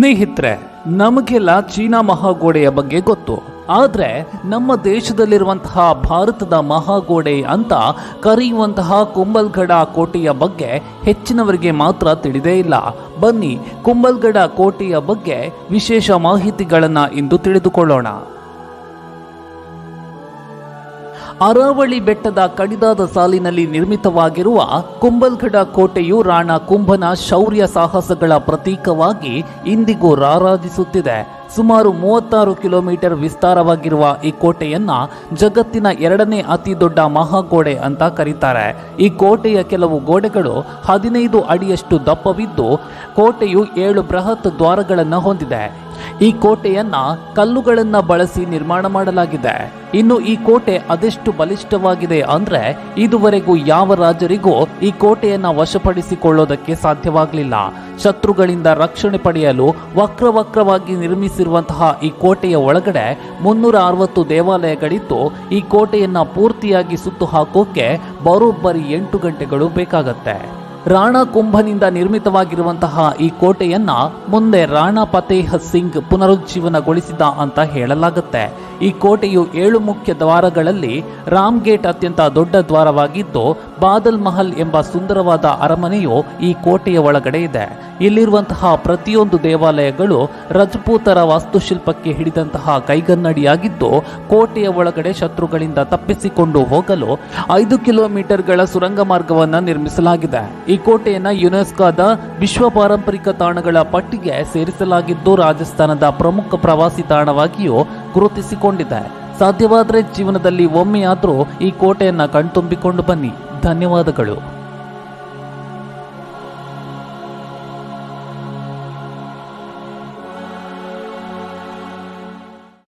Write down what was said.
ಸ್ನೇಹಿತರೆ, ನಮಗೆಲ್ಲ ಚೀನಾ ಮಹಾಗೋಡೆಯ ಬಗ್ಗೆ ಗೊತ್ತು. ಆದರೆ ನಮ್ಮ ದೇಶದಲ್ಲಿರುವಂತಹ ಭಾರತದ ಮಹಾಗೋಡೆ ಅಂತ ಕರೆಯುವಂತಹ ಕುಂಬಲ್ಗಢ ಕೋಟೆಯ ಬಗ್ಗೆ ಹೆಚ್ಚಿನವರಿಗೆ ಮಾತ್ರ ತಿಳಿದೇ ಇಲ್ಲ. ಬನ್ನಿ ಕುಂಬಲ್ಗಢ ಕೋಟೆಯ ಬಗ್ಗೆ ವಿಶೇಷ ಮಾಹಿತಿಗಳನ್ನು ಇಂದು ತಿಳಿದುಕೊಳ್ಳೋಣ. ಅರಾವಳಿ ಬೆಟ್ಟದ ಕಡಿದಾದ ಸಾಲಿನಲ್ಲಿ ನಿರ್ಮಿತವಾಗಿರುವ ಕುಂಬಲ್ಗಡ ಕೋಟೆಯು ರಾಣಾ ಕುಂಭನ ಶೌರ್ಯ ಸಾಹಸಗಳ ಪ್ರತೀಕವಾಗಿ ಇಂದಿಗೂ ರಾರಾಜಿಸುತ್ತಿದೆ. ಸುಮಾರು ಮೂವತ್ತಾರು ಕಿಲೋಮೀಟರ್ ವಿಸ್ತಾರವಾಗಿರುವ ಈ ಕೋಟೆಯನ್ನ ಜಗತ್ತಿನ ಎರಡನೇ ಅತಿ ದೊಡ್ಡ ಮಹಾಗೋಡೆ ಅಂತ ಕರೀತಾರೆ. ಈ ಕೋಟೆಯ ಕೆಲವು ಗೋಡೆಗಳು ಹದಿನೈದು ಅಡಿಯಷ್ಟು ದಪ್ಪವಿದ್ದು, ಕೋಟೆಯು ಏಳು ಬೃಹತ್ ದ್ವಾರಗಳನ್ನು ಹೊಂದಿದೆ. ಈ ಕೋಟೆಯನ್ನ ಕಲ್ಲುಗಳನ್ನ ಬಳಸಿ ನಿರ್ಮಾಣ ಮಾಡಲಾಗಿದೆ. ಇನ್ನು ಈ ಕೋಟೆ ಅದೆಷ್ಟು ಬಲಿಷ್ಠವಾಗಿದೆ ಅಂದ್ರೆ ಇದುವರೆಗೂ ಯಾವ ರಾಜರಿಗೂ ಈ ಕೋಟೆಯನ್ನ ವಶಪಡಿಸಿಕೊಳ್ಳೋದಕ್ಕೆ ಸಾಧ್ಯವಾಗಲಿಲ್ಲ. ಶತ್ರುಗಳಿಂದ ರಕ್ಷಣೆ ಪಡೆಯಲು ವಕ್ರವಕ್ರವಾಗಿ ನಿರ್ಮಿಸಿರುವಂತಹ ಈ ಕೋಟೆಯ ಒಳಗಡೆ ಮುನ್ನೂರ ಅರವತ್ತು ದೇವಾಲಯಗಳಿದ್ದು ಈ ಕೋಟೆಯನ್ನ ಪೂರ್ತಿಯಾಗಿ ಸುತ್ತು ಹಾಕೋಕೆ ಬರೋಬ್ಬರಿ ಎಂಟು ಗಂಟೆಗಳು ಬೇಕಾಗತ್ತೆ. ರಾಣಾ ಕುಂಭನಿಂದ ನಿರ್ಮಿತವಾಗಿರುವಂತಹ ಈ ಕೋಟೆಯನ್ನ ಮುಂದೆ ರಾಣಾ ಫತೇಹ ಸಿಂಗ್ ಪುನರುಜ್ಜೀವನಗೊಳಿಸಿದ ಅಂತ ಹೇಳಲಾಗುತ್ತೆ. ಈ ಕೋಟೆಯು ಏಳು ಮುಖ್ಯ ದ್ವಾರಗಳಲ್ಲಿ ರಾಮ್ ಗೇಟ್ ಅತ್ಯಂತ ದೊಡ್ಡ ದ್ವಾರವಾಗಿದ್ದು ಬಾದಲ್ ಮಹಲ್ ಎಂಬ ಸುಂದರವಾದ ಅರಮನೆಯು ಈ ಕೋಟೆಯ ಒಳಗಡೆ ಇದೆ. ಇಲ್ಲಿರುವಂತಹ ಪ್ರತಿಯೊಂದು ದೇವಾಲಯಗಳು ರಜಪೂತರ ವಾಸ್ತುಶಿಲ್ಪಕ್ಕೆ ಹಿಡಿದಂತಹ ಕೈಗನ್ನಡಿಯಾಗಿದ್ದು, ಕೋಟೆಯ ಒಳಗಡೆ ಶತ್ರುಗಳಿಂದ ತಪ್ಪಿಸಿಕೊಂಡು ಹೋಗಲು ಐದು ಕಿಲೋಮೀಟರ್ಗಳ ಸುರಂಗ ಮಾರ್ಗವನ್ನು ನಿರ್ಮಿಸಲಾಗಿದೆ. ಈ ಕೋಟೆಯನ್ನು ಯುನೆಸ್ಕೋದ ವಿಶ್ವ ಪಾರಂಪರಿಕ ತಾಣಗಳ ಪಟ್ಟಿಗೆ ಸೇರಿಸಲಾಗಿದ್ದು, ರಾಜಸ್ಥಾನದ ಪ್ರಮುಖ ಪ್ರವಾಸಿ ತಾಣವಾಗಿಯೂ ಗುರುತಿಸಿಕೊಂಡಿದೆ. ಸಾಧ್ಯವಾದರೆ ಜೀವನದಲ್ಲಿ ಒಮ್ಮೆಯಾದರೂ ಈ ಕೋಟೆಯನ್ನು ಕಣ್ತುಂಬಿಕೊಂಡು ಬನ್ನಿ. ಧನ್ಯವಾದಗಳು.